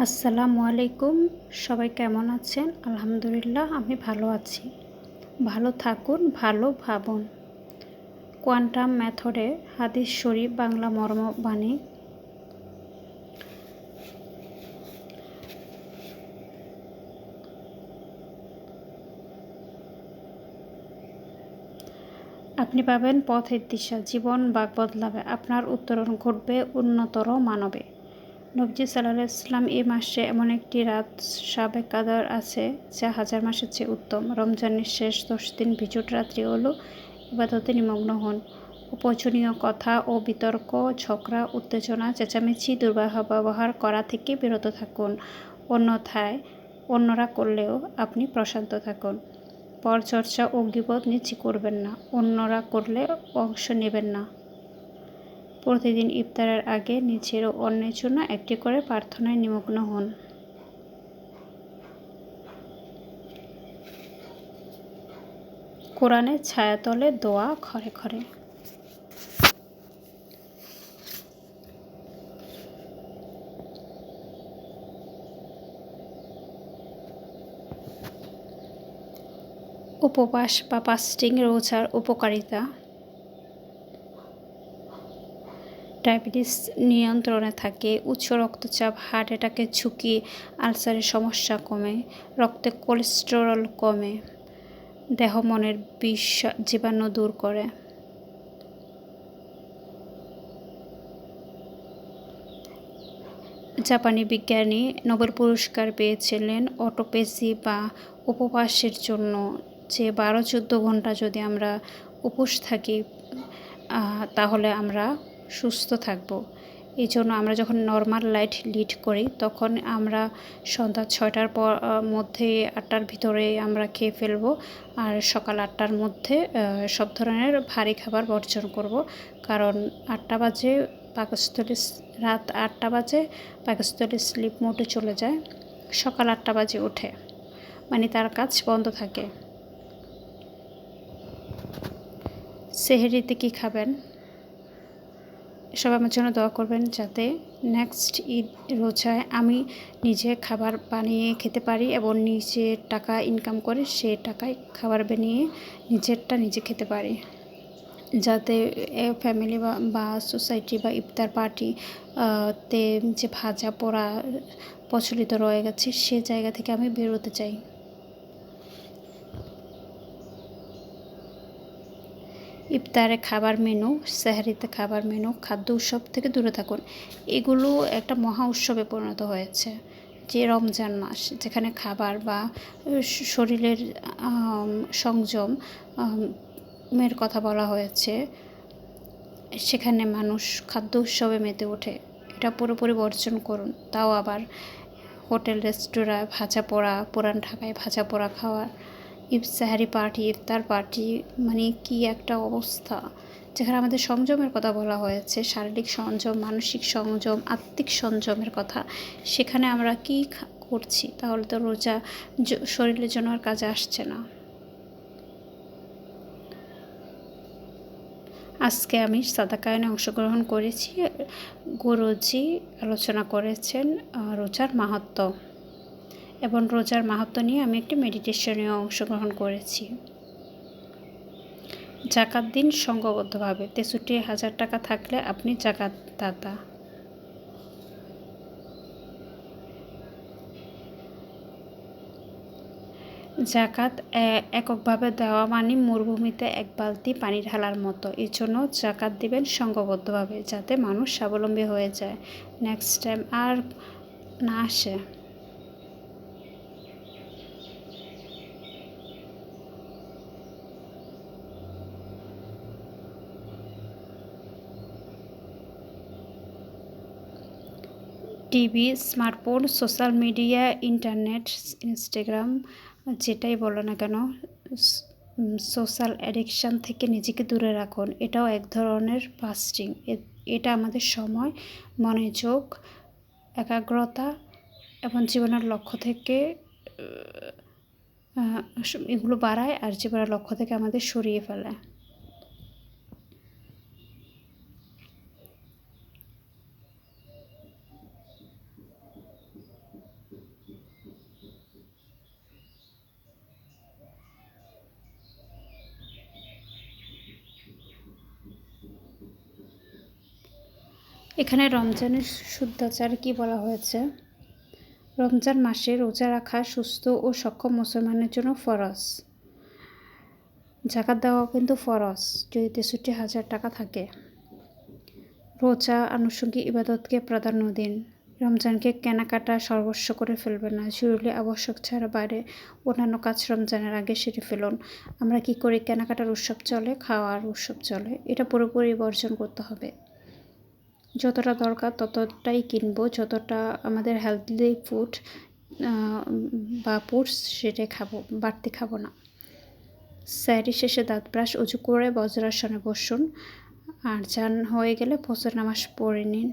আসসালামু আলাইকুম। সবাই কেমন আছেন? আলহামদুলিল্লাহ, আমি ভালো আছি। ভালো থাকুন, ভালো ভাবুন। কোয়ান্টাম মেথডে হাদিস শরীফ বাংলা মর্মবাণী। আপনি পাবেন পথের দিশা, জীবন বাক বদলাবে, আপনার উত্তরণ ঘটবে উন্নতর মানবে। নবজি সাল্লাহ ইসলাম এই মাসে এমন একটি রাত সাবেক কাদার আছে, যা হাজার মাসের চেয়ে উত্তম। রমজানের শেষ দশ দিন বিজুট রাত্রি হলো ইবাদতে নিমগ্ন হন। উপচনীয় কথা ও বিতর্ক, ঝগড়া, উত্তেজনা, চেঁচামেচি দুর্ব্যবহার করা থেকে বিরত থাকুন। অন্যথায় অন্যরা করলেও আপনি প্রশান্ত থাকুন। পরচর্চা ও গিবত নিচি করবেন না। অন্যরা করলে অংশ নেবেন না। প্রতিদিন ইফতারের আগে নিজের ও অন্যের জন্য একটি করে প্রার্থনায় নিমগ্ন হন। কোরআনের ছায়াতলে দোয়া ঘরে ঘরে। উপবাস বা পাস্টিং রোজার উপকারিতা। ডায়াবেটিস নিয়ন্ত্রণে থাকে, উচ্চ রক্তচাপ হার্ট অ্যাটাকের ঝুঁকি, আলসারের সমস্যা কমে, রক্তে কোলেস্টেরল কমে, দেহ মনের বিষ জীবাণু দূর করে। জাপানি বিজ্ঞানী নোবেল পুরস্কার পেয়েছিলেন অটোপেসি বা উপবাসের জন্য। যে বারো চোদ্দ ঘণ্টা যদি আমরা উপোস থাকি তাহলে আমরা সুস্থ থাকব। এই জন্য আমরা যখন নর্মাল লাইট লিড করি, তখন আমরা সন্ধ্যা ছয়টার পর মধ্যে আটটার ভিতরে আমরা খেয়ে ফেলব আর সকাল আটটার মধ্যে সব ধরনের ভারী খাবার বর্জন করব। কারণ আটটা বাজে, পাকস্থলী রাত আটটা বাজে, পাকস্থলী স্লিপ মোডে চলে যায়, সকাল আটটা বাজে ওঠে। মানে তার কাজ বন্ধ থাকে। সেহেরিতে কি খাবেন? সব আমার জন্য দোয়া করবেন যাতে নেক্সট ঈদ রোজায় আমি নিজে খাবার বানিয়ে খেতে পারি এবং নিজের টাকা ইনকাম করে সে টাকায় খাবার বানিয়ে নিজেরটা নিজে খেতে পারি। যাতে ফ্যামিলি বা সোসাইটি বা ইফতার পার্টি তে যে ভাজা পোড়া প্রচলিত রয়ে গেছে সে জায়গা থেকে আমি বেরোতে চাই। ইফতারে খাবার মেনু সেহারিতে খাবার মেনু খাদ্য উৎসব থেকে দূরে থাকুন। এগুলো একটা মহা উৎসবে পরিণত হয়েছে। যে রমজান মাস, যেখানে খাবার বা শরীরের সংযম মের কথা বলা হয়েছে, সেখানে মানুষ খাদ্য উৎসবে মেতে ওঠে। এটা পুরোপুরি বর্জন করুন। তাও আবার হোটেল, রেস্তোরাঁ, ভাজা পোড়া, পুরান ঢাকায় ভাজা পোড়া খাওয়া ইফসাহারি পার্টি ইফতার পার্টি মানে কি একটা অবস্থা? যেখানে আমাদের সংযমের কথা বলা হয়েছে, শারীরিক সংযম, মানসিক সংযম, আত্মিক সংযমের কথা, সেখানে আমরা কি করছি? তাহলে তো রোজা শরীরের জন্য আর কাজে আসছে না। আজকে আমি সাদাকায়নে অংশগ্রহণ করেছি। গুরুজি আলোচনা করেছেন রোজার মাহাত্ম। এবং রোজার মাহাত্ম নিয়ে আমি একটি মেডিটেশনে অংশগ্রহণ করেছি। জাকাত দিন সঙ্গবদ্ধভাবে। তেষট্টি হাজার টাকা থাকলে আপনি জাকাত দাতা। জাকাত এককভাবে দেওয়া মানে মরুভূমিতে এক বালতি পানি ঢালার মতো। এই জন্য জাকাত দিবেন সঙ্গবদ্ধভাবে যাতে মানুষ স্বাবলম্বী হয়ে যায়। নেক্সট টাইম আর না আসে। TV, smartphone, social media, internet, Instagram, যেটাই বলো না কেন সোশ্যাল অ্যাডিকশান থেকে নিজেকে দূরে রাখুন। এটাও এক ধরনের ফাস্টিং এটা আমাদের সময়, মনোযোগ, একাগ্রতা এবং জীবনের লক্ষ্য থেকে এগুলো বাড়ায় আর জীবনের লক্ষ্য থেকে আমাদের সরিয়ে ফেলে। এখানে রমজানের শুদ্ধাচার কি বলা হয়েছে? রমজান মাসে রোজা রাখা সুস্থ ও সক্ষম মুসলমানের জন্য ফরজ। জাকাত দেওয়া কিন্তু ফরজ, যদি তেষট্টি হাজার টাকা থাকে। রোজা আনুষঙ্গিক ইবাদতকে প্রাধান্য দিন। রমজানকে কেনাকাটা সর্বস্ব করে ফেলবে না। জরুরি আবশ্যক ছাড়া বাইরে অন্যান্য কাজ রমজানের আগে সেরে ফেলুন। আমরা কি করি? কেনাকাটার উৎসব চলে, খাওয়ার উৎসব চলে। এটা পুরোপুরি বর্জন করতে হবে। যতটা দরকার ততটাই কিনবো। যতটা আমাদের হেলদি ফুড বা ফুডস সেটাই খাব, বাড়তি খাব না। স্যারি শেষে দাঁত ব্রাশ উঁচু করে বজ্রাসনে বসুন। আর চান হয়ে গেলে পচর নামাজ পড়ে নিন।